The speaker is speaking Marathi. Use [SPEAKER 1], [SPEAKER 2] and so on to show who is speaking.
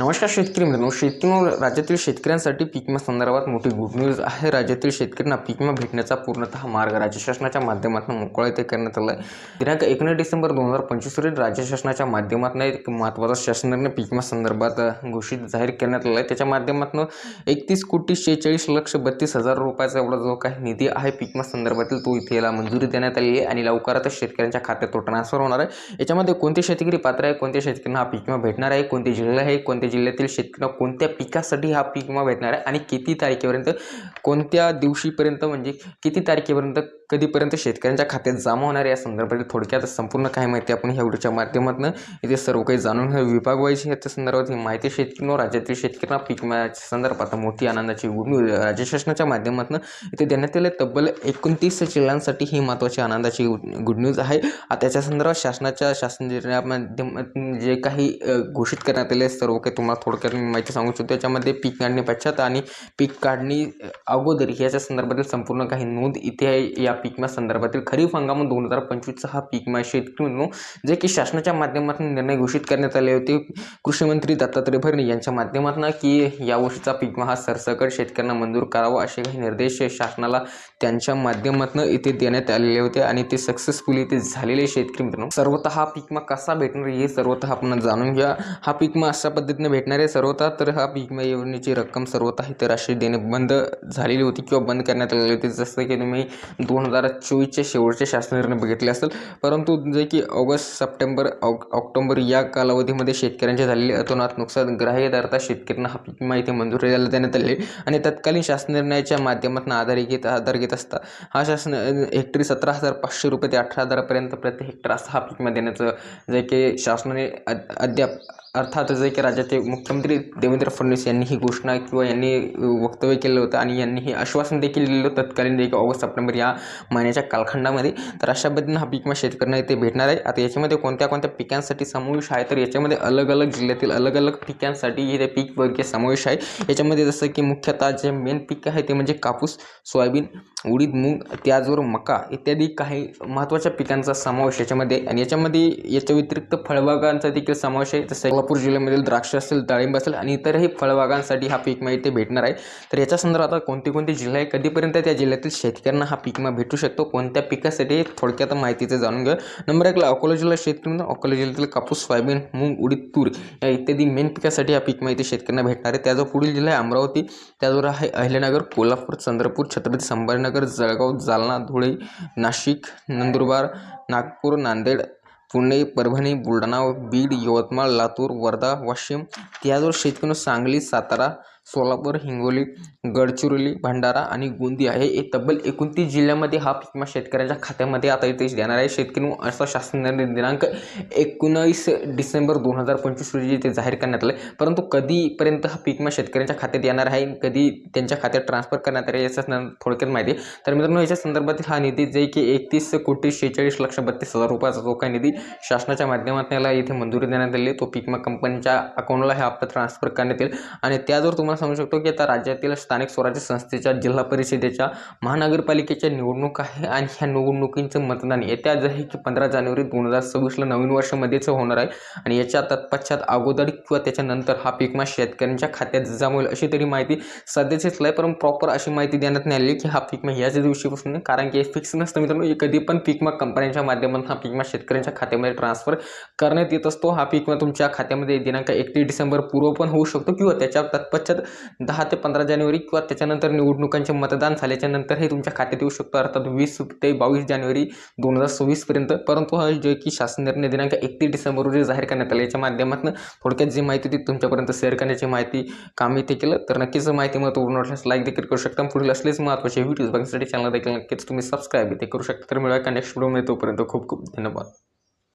[SPEAKER 1] नमस्कार शेतकरी मित्रांनो. शेतकरी राज्यातील शेतकऱ्यांसाठी पीक विमा संदर्भात मोठी गुड न्यूज आहे. राज्यातील शेतकऱ्यांना पीक विमा भेटण्याचा पूर्णतः मार्ग राज्य शासनाच्या माध्यमातून मोकळा येथे करण्यात आला आहे दिनांक एकोणीस डिसेंबर दोन हजार पंचवीस रोजी राज्य शासनाच्या माध्यमातून एक महत्त्वाचा शासन निर्णय पीक विमा संदर्भात घोषित जाहीर करण्यात आला आहे त्याच्या माध्यमातून एकतीस कोटी शेहेचाळीस लक्ष बत्तीस हजार रुपयाचा एवढा जो काही निधी आहे पीक विमा संदर्भातील तो इथे याला मंजुरी देण्यात आली आहे आणि लवकरातच शेतकऱ्यांच्या खात्यात तो ट्रान्सफर होणार आहे. याच्यामध्ये कोणते शेतकरी पात्र आहे कोणत्या शेतकऱ्यांना हा पीक विमा भेटणार आहे कोणते जिल्हा आहे कोणत्या जिल्ह्यातील शेतकऱ्यांना कोणत्या पिकासाठी हा पीक विमा भेटणार आहे आणि किती तारखेपर्यंत कोणत्या दिवशीपर्यंत म्हणजे किती तारखेपर्यंत कधीपर्यंत शेतकऱ्यांच्या खात्यात जमा होणार या संदर्भातील थोडक्यात संपूर्ण काही माहिती आपण ह्या व्हिडिओच्या माध्यमातून इथे सर्व काही जाणून घेऊ विभाग वाईज याच्या संदर्भात ही माहिती शेतकरी राज्यातील शेतकऱ्यांना पीक मिळाच्या संदर्भात मोठी आनंदाची गुड न्यूज राज्य शासनाच्या माध्यमातून इथे देण्यात आले तब्बल एकोणतीस जिल्ह्यांसाठी ही महत्त्वाची आनंदाची गुड न्यूज आहे. त्याच्या संदर्भात शासनाच्या शासन निर्णयामाध्यमातून जे काही घोषित करण्यात आले सर्व काही तुम्हाला थोडक्यात मी माहिती सांगू शकतो त्याच्यामध्ये पीक काढणी पश्चात आणि पीक काढणी अगोदर ह्याच्या संदर्भातील संपूर्ण काही नोंद इथे आहे. या पीकमा संदर्भातील खरीप हंगाम दोन हजार पंचवीसचा हा पीकमा शेतकरी म्हणून जे की शासनाच्या माध्यमातून निर्णय घोषित करण्यात आले होते कृषी मंत्री दत्तात्रय भरणे यांच्या माध्यमातून की या वर्षीचा हा सरसकट शेतकऱ्यांना मंजूर करावा असे काही निर्देश शासनाला त्यांच्या माध्यमातून इथे देण्यात आलेले होते आणि ते सक्सेसफुली इथे झालेले शेतकरी मित्रांनो. सर्वत हा पीकमा कसा भेटणार हे सर्वतः आपण जाणून घ्या. हा पीक अशा पद्धतीने भेटणार आहे सर्वतः तर हा पीक विमा योजनेची रक्कम सर्वतः इतर असे देणे बंद झालेली होती किंवा बंद करण्यात आलेली होती. जसं की तुम्ही दोन दोन हजार चोवीसचे शेवटचे शासन निर्णय बघितले असेल. परंतु जे की ऑगस्ट सप्टेंबर ऑक ऑक्टोबर या कालावधीमध्ये शेतकऱ्यांचे झालेले अतोनात नुकसान ग्राह्य धरता शेतकऱ्यांना हा पीक विमा इथे मंजुरी देण्यात आले आणि तत्कालीन शासन निर्णयाच्या माध्यमातून आधार घेत आधार घेत असता. हा शासन हेक्टरी सतरा हजार पाचशे रुपये ते अठरा हजारापर्यंत प्रति हेक्टर असा हा पीक विमा देण्याचं जे की शासनाने अद्याप अर्थातच की राज्याचे मुख्यमंत्री देवेंद्र फडणवीस यांनी ही घोषणा किंवा यांनी वक्तव्य केलं होतं आणि यांनी हे आश्वासन देखील दिलेलं होतं तत्कालीन एक ऑगस्ट सप्टेंबर या महिन्याच्या कालखंडामध्ये. तर अशा पद्धतीनं हा पीक मग शेतकऱ्यांना इथे भेटणार आहे. आता याच्यामध्ये कोणत्या कोणत्या पिकांसाठी समावेश आहे? तर याच्यामध्ये अलग अलग जिल्ह्यातील अलग अलग पिकांसाठी हे पीक वर्गीय समावेश आहे. याच्यामध्ये जसं की मुख्यतः जे मेन पीक आहे ते म्हणजे कापूस सोयाबीन उडीद मूग त्याचबरोबर मका इत्यादी काही महत्त्वाच्या पिकांचा समावेश याच्यामध्ये आणि याच्यामध्ये याच्या व्यतिरिक्त फळबागांचा देखील समावेश आहे. जसं कोल्हापूर जिल्ह्यामधील द्राक्ष असेल डाळिंब असेल आणि इतरही फळबागांसाठी हा पीक विमा इथे भेटणार आहे. तर याच्या संदर्भात आता कोणते कोणते जिल्हे आहे कधीपर्यंत त्या जिल्ह्यातील शेतकऱ्यांना हा पीक विमा भेटू शकतो? कोणत्या पिकासाठी? थोडक्यात माहितीचं जाणून घ्या नंबर एकला अकोला जिल्हा शेतकरी अकोला जिल्ह्यातील कापूस सोयाबीन मूग उडीद तूर या इत्यादी मेन पिकासाठी हा पीक माहिती शेतकऱ्यांना भेटणार आहे. त्याचा पुढील जिल्हा आहे अमरावती. त्याचबरोबर आहे अहिल्यानगर कोल्हापूर चंद्रपूर छत्रपती संभाजीनगर जळगाव जालना धुळे नाशिक नंदुरबार नागपूर नांदेड पुणे परभणी बुलढाणा बीड यवतमाळ लातूर वर्धा वाशिम त्याचबरोबर शेतकरी सांगली सातारा सोलापूर हिंगोली गडचिरोली भंडारा आणि गोंदिया हे तब्बल एकोणतीस जिल्ह्यामध्ये हा पीक विमा शेतकऱ्यांच्या खात्यामध्ये आता इथे देणार आहे. शेतकरी असा शासन निर्णय दिनांक एकोणीस डिसेंबर दोन हजार पंचवीस रोजी ते जाहीर करण्यात आलं परंतु कधीपर्यंत हा पीक विमा शेतकऱ्यांच्या खात्यात येणार आहे कधी त्यांच्या खात्यात ट्रान्सफर करण्यात आले याच्या थोडक्यात माहिती आहे. तर मित्रांनो याच्या संदर्भातील हा निधी जे की एकतीस कोटी शेहेचाळीस लक्ष बत्तीस हजार रुपयाचा जो काही निधी शासनाच्या माध्यमातून याला येथे मंजुरी देण्यात आली तो पीक विमा कंपनीच्या अकाउंटला हे हप्ता ट्रान्सफर करण्यात येईल. आणि त्या जर तुम्हाला सांगू शकतो की आता राज्यातील स्थानिक स्वराज्य संस्थेच्या जिल्हा परिषदेच्या महानगरपालिकेच्या निवडणूक आहे आणि ह्या निवडणुकींचं मतदान येत्या जे आहे की पंधरा जानेवारी दोन हजार सव्वीसला नवीन वर्षमध्येच होणार आहे. आणि याच्या तत्पश्चात अगोदर किंवा त्याच्यानंतर हा पीकमा शेतकऱ्यांच्या खात्यात जमा होईल अशी तरी माहिती सध्याचीच आहे पण प्रॉपर अशी माहिती देण्यात नाही आली की हा पीकमा याच दिवशीपासून कारण की फिक्स नसतं मित्रांनो. कधी पण पीकमा कंपन्यांच्या माध्यमातून हा पीकमा शेतकऱ्यांच्या खात्यामध्ये ट्रान्सफर करण्यात येत असतो. हा पीकमा तुमच्या खात्यामध्ये दिनांक एकतीस डिसेंबर पूर्व पण होऊ शकतो किंवा त्याच्या तत्पश्चात दहा ते पंधरा जानेवारी किंवा त्याच्यानंतर निवडणुकांचे मतदान झाल्याच्यानंतर हे तुमच्या खात्यात येऊ शकतो. अर्थात वीस ते बावीस जानेवारी दोन हजार सव्वीसपर्यंत परंतु हा जे की शासन निर्णय दिनांक एकतीस डिसेंबर रोजी जाहीर करण्यात आला. याच्या माध्यमातून थोडक्यात जी माहिती ती तुमच्यापर्यंत शेअर करण्याची माहिती काम इथे केलं. तर नक्कीच माहिती महत्त्वपूर्ण वाटल्यास लाईक देखील करू शकता. पुढील असलेच महत्त्वाचे व्हिडिओज बघण्यासाठी चॅनल देखील नक्कीच तुम्ही सबस्क्राईब इथे करू शकता. तर मिळवा का नेक्स्ट व्हिडिओमध्ये तोपर्यंत खूप खूप धन्यवाद.